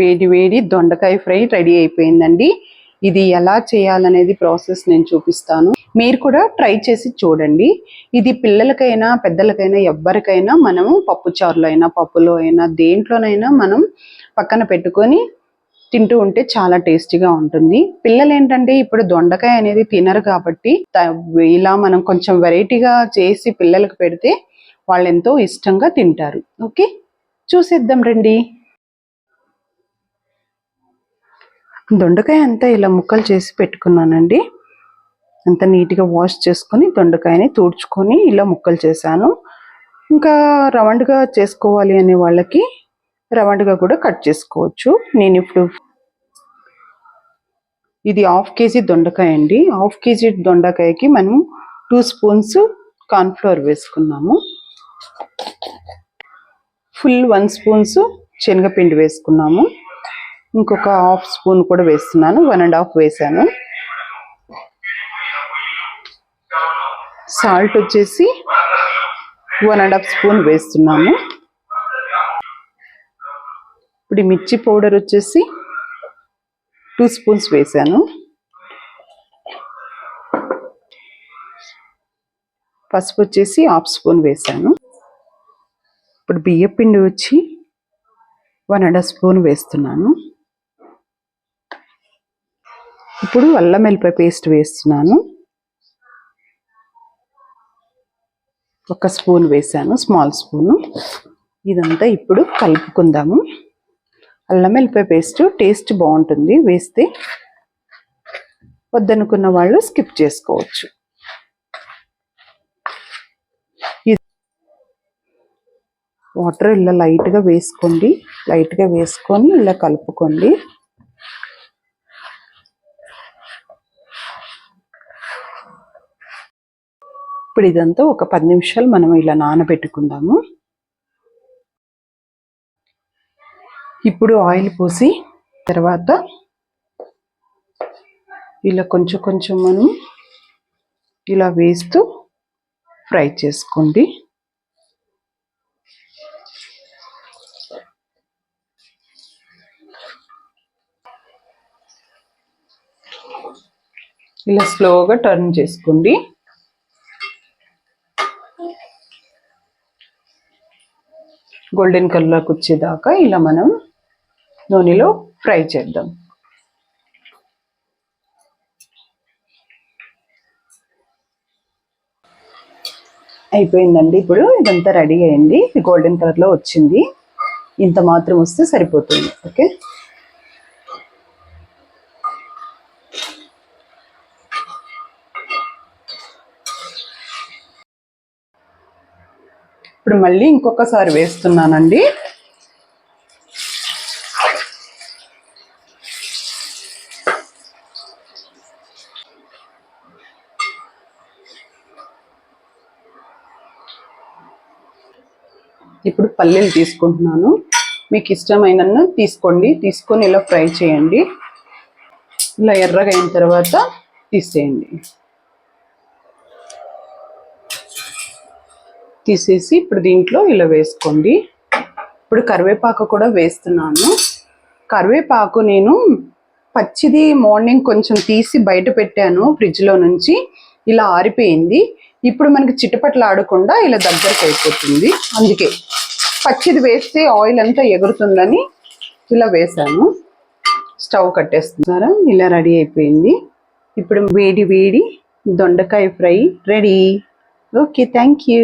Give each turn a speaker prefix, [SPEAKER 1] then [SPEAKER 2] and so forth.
[SPEAKER 1] వేడి వేడి దొండకాయ ఫ్రై రెడీ అయిపోయిందండి. ఇది ఎలా చేయాలనేది ప్రాసెస్ నేను చూపిస్తాను. మీరు కూడా ట్రై చేసి చూడండి. ఇది పిల్లలకైనా పెద్దలకైనా ఎవ్వరికైనా మనము పప్పుచారులో అయినా పప్పులో అయినా దేంట్లోనైనా మనం పక్కన పెట్టుకొని తింటూ ఉంటే చాలా టేస్టీగా ఉంటుంది. పిల్లలు ఏంటంటే ఇప్పుడు దొండకాయ అనేది తినరు కాబట్టి ఇలా మనం కొంచెం వెరైటీగా చేసి పిల్లలకు పెడితే వాళ్ళు ఎంతో ఇష్టంగా తింటారు. ఓకే? చూసేద్దాం రండి. దొండకాయ అంతా ఇలా ముక్కలు చేసి పెట్టుకున్నానండి. అంత నీట్గా వాష్ చేసుకొని దొండకాయని తుడుచుకొని ఇలా ముక్కలు చేశాను. ఇంకా రౌండ్గా చేసుకోవాలి అనే వాళ్ళకి రౌండ్గా కూడా కట్ చేసుకోవచ్చు. నేను ఇప్పుడు ఇది హాఫ్ కేజీ దొండకాయ అండి. హాఫ్ కేజీ దొండకాయకి మనం టూ స్పూన్స్ కార్న్ఫ్లవర్ వేసుకున్నాము. ఫుల్ వన్ స్పూన్స్ శనగపిండి వేసుకున్నాము. ఇంకొక హాఫ్ స్పూన్ కూడా వేస్తున్నాను వన్ అండ్ హాఫ్ వేసాను. సాల్ట్ వచ్చేసి వన్ అండ్ హాఫ్ స్పూన్ వేస్తున్నాను. ఇప్పుడు మిర్చి పౌడర్ వచ్చేసి టూ స్పూన్స్ వేసాను. పసుపు వచ్చేసి హాఫ్ స్పూన్ వేసాను. ఇప్పుడు బియ్య పిండి వచ్చి వన్ అండ్ హాఫ్ స్పూన్ వేస్తున్నాను. ఇప్పుడు అల్లం వెల్లిపాయ పేస్ట్ వేస్తున్నాను. ఒక స్పూన్ వేసాను స్మాల్ స్పూను. ఇదంతా ఇప్పుడు కలుపుకుందాము. అల్లం వెల్లిపాయ పేస్ట్ టేస్ట్ బాగుంటుంది వేస్తే. వద్దనుకున్న వాళ్ళు స్కిప్ చేసుకోవచ్చు. వాటర్ ఇలా లైట్గా వేసుకోండి. లైట్గా వేసుకొని ఇలా కలుపుకోండి. ఇప్పుడు ఇదంతా ఒక పది నిమిషాలు మనం ఇలా నానబెట్టుకుందాము. ఇప్పుడు ఆయిల్ పోసి తర్వాత ఇలా కొంచెం కొంచెం మనం ఇలా వేస్తూ ఫ్రై చేసుకోండి. ఇలా స్లోగా టర్న్ చేసుకోండి. గోల్డెన్ కలర్కి వచ్చేదాకా ఇలా మనం నూనెలో ఫ్రై చేద్దాం. అయిపోయిందండి ఇప్పుడు ఇదంతా రెడీ అయింది. గోల్డెన్ కలర్లో వచ్చింది. ఇంత మాత్రం వస్తే సరిపోతుంది. ఓకే? ఇప్పుడు మళ్ళీ ఇంకొకసారి వేస్తున్నానండి. ఇప్పుడు పల్లీలు తీసుకుంటున్నాను. మీకు ఇష్టమైన తీసుకోండి. తీసుకొని ఇలా ఫ్రై చేయండి. ఇలా ఎర్రగా అయిన తర్వాత తీసేయండి. తీసేసి ఇప్పుడు దీంట్లో ఇలా వేసుకోండి. ఇప్పుడు కరివేపాకు కూడా వేస్తున్నాను. కరివేపాకు నేను పచ్చిది మార్నింగ్ కొంచెం తీసి బయట పెట్టాను ఫ్రిడ్జ్లో నుంచి. ఇలా ఆరిపోయింది. ఇప్పుడు మనకి చిటపట్లు ఆడకుండా ఇలా దగ్గరకు అయిపోతుంది. అందుకే పచ్చిది వేస్తే ఆయిల్ అంతా ఎగురుతుందని ఇలా వేసాను. స్టవ్ కట్టేస్తున్నారా? ఇలా రెడీ అయిపోయింది. ఇప్పుడు వేడి వేడి దొండకాయ fry ready. Okay thank you.